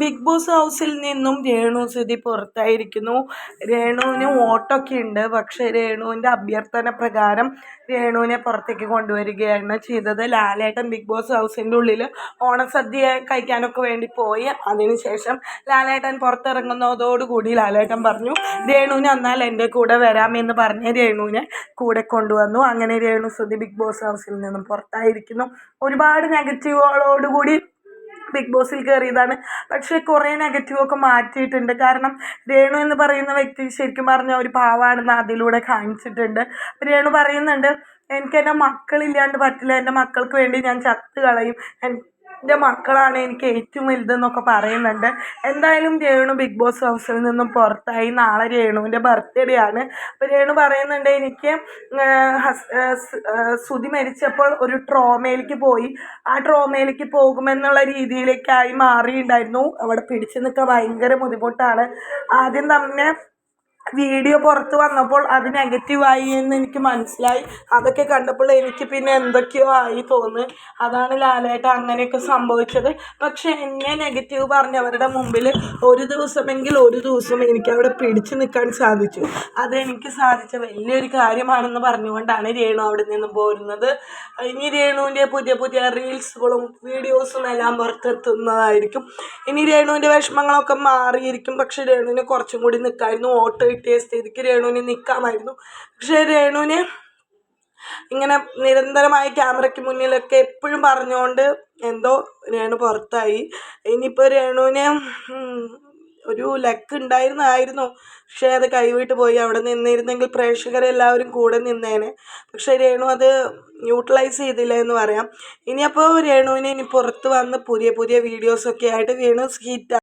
Big boss ഹൗസിൽ നിന്നും രേണു സുധി പുറത്തായിരിക്കുന്നു. രേണുവിന് വോട്ടൊക്കെ ഉണ്ട്. പക്ഷേ രേണുവിന്റെ അഭ്യർത്ഥന പ്രകാരം രേണുവിനെ പുറത്തേക്ക് കൊണ്ടുവരികയാണ് ചെയ്തത്. ലാലേട്ടൻ ബിഗ് ബോസ് ഹൗസിന്റെ ഉള്ളിൽ ഓണസദ്യ കഴിക്കാനൊക്കെ വേണ്ടി പോയി. അതിനുശേഷം ലാലേട്ടൻ പുറത്തിറങ്ങുന്നതോടുകൂടി ലാലേട്ടൻ പറഞ്ഞു രേണുവിന് എന്നാൽ എന്റെ കൂടെ വരാമെന്ന് പറഞ്ഞ് രേണുവിനെ കൂടെ കൊണ്ടുവന്നു. അങ്ങനെ രേണു സുധി ബിഗ് ബോസ് ഹൗസിൽ നിന്നും പുറത്തായിരിക്കുന്നു. ഒരുപാട് നെഗറ്റീവുകളോടുകൂടി ബിഗ് ബോസിൽ കയറിയതാണ് പക്ഷേ കുറേ നെഗറ്റീവൊക്കെ മാറ്റിയിട്ടുണ്ട്. കാരണം രേണു എന്ന് പറയുന്ന വ്യക്തി ശരിക്കും പറഞ്ഞ ഒരു പാവാണെന്ന് അതിലൂടെ കാണിച്ചിട്ടുണ്ട്. രേണു പറയുന്നുണ്ട് എനിക്ക് എന്റെ മക്കളില്ലാണ്ട് പറ്റില്ല. എന്റെ മക്കൾക്ക് വേണ്ടി ഞാൻ ചത്ത് കളയും എന്റെ മക്കളാണ് എനിക്ക് ഏറ്റവും വലുതെന്നൊക്കെ പറയുന്നുണ്ട്. എന്തായാലും രേണു ബിഗ് ബോസ് ഹൗസിൽ നിന്നും പുറത്തായി. നാളെ രേണുവിന്റെ ബർത്ത്ഡേ ആണ്. അപ്പോൾ രേണു പറയുന്നുണ്ട് എനിക്ക് സുതി മരിച്ചപ്പോൾ ഒരു ട്രോമയിലേക്ക് പോയി. ആ ട്രോമയിലേക്ക് പോകുമെന്നുള്ള രീതിയിലേക്കായി മാറിയിട്ടുണ്ടായിരുന്നു. അവിടെ പിടിച്ചു നിൽക്കാൻ ഭയങ്കര ബുദ്ധിമുട്ടാണ്. ആദ്യം തന്നെ വീഡിയോ പുറത്ത് വന്നപ്പോൾ അത് നെഗറ്റീവായി എന്ന് എനിക്ക് മനസ്സിലായി. അതൊക്കെ കണ്ടപ്പോൾ എനിക്ക് പിന്നെ എന്തൊക്കെയോ ആയി തോന്നുന്നു അതാണ് ലാലേട്ട അങ്ങനെയൊക്കെ സംഭവിച്ചത്. പക്ഷേ എന്നെ നെഗറ്റീവ് പറഞ്ഞവരുടെ മുമ്പിൽ ഒരു ദിവസമെങ്കിൽ ഒരു ദിവസം എനിക്ക് അവിടെ പിടിച്ചു നിൽക്കാൻ സാധിച്ചു. അതെനിക്ക് സാധിച്ച വലിയൊരു കാര്യമാണെന്ന് പറഞ്ഞുകൊണ്ടാണ് രേണു അവിടെ നിന്ന് പോരുന്നത്. ഇനി രേണുവിന്റെ പുതിയ പുതിയ റീൽസുകളും വീഡിയോസും എല്ലാം പുറത്തെത്തുന്നതായിരിക്കും. ഇനി രേണുവിന്റെ വിഷമങ്ങളൊക്കെ മാറിയിരിക്കും. പക്ഷേ രേണുവിന് കുറച്ചും കൂടി നിൽക്കായിരുന്നു. ഓട്ടോ കിട്ടിയ സ്ഥിതിക്ക് രേണുവിനെ നിൽക്കാമായിരുന്നു പക്ഷേ രേണുവിനെ ഇങ്ങനെ നിരന്തരമായി ക്യാമറയ്ക്ക് മുന്നിലൊക്കെ എപ്പോഴും പറഞ്ഞുകൊണ്ട് എന്തോ രേണു പുറത്തായി. ഇനിയിപ്പോൾ രേണുവിനെ ഒരു ലക്ക് ഉണ്ടായിരുന്നായിരുന്നു. പക്ഷേ അത് കൈവിട്ട് പോയി. അവിടെ നിന്നിരുന്നെങ്കിൽ പ്രേക്ഷകരെല്ലാവരും കൂടെ നിന്നേനെ. പക്ഷേ രേണു അത് യൂട്ടിലൈസ് ചെയ്തില്ല എന്ന് പറയാം. ഇനിയപ്പോൾ രേണുവിനെ ഇനി പുറത്ത് വന്ന് പുതിയ പുതിയ വീഡിയോസൊക്കെ ആയിട്ട് രേണു ഹിറ്റ്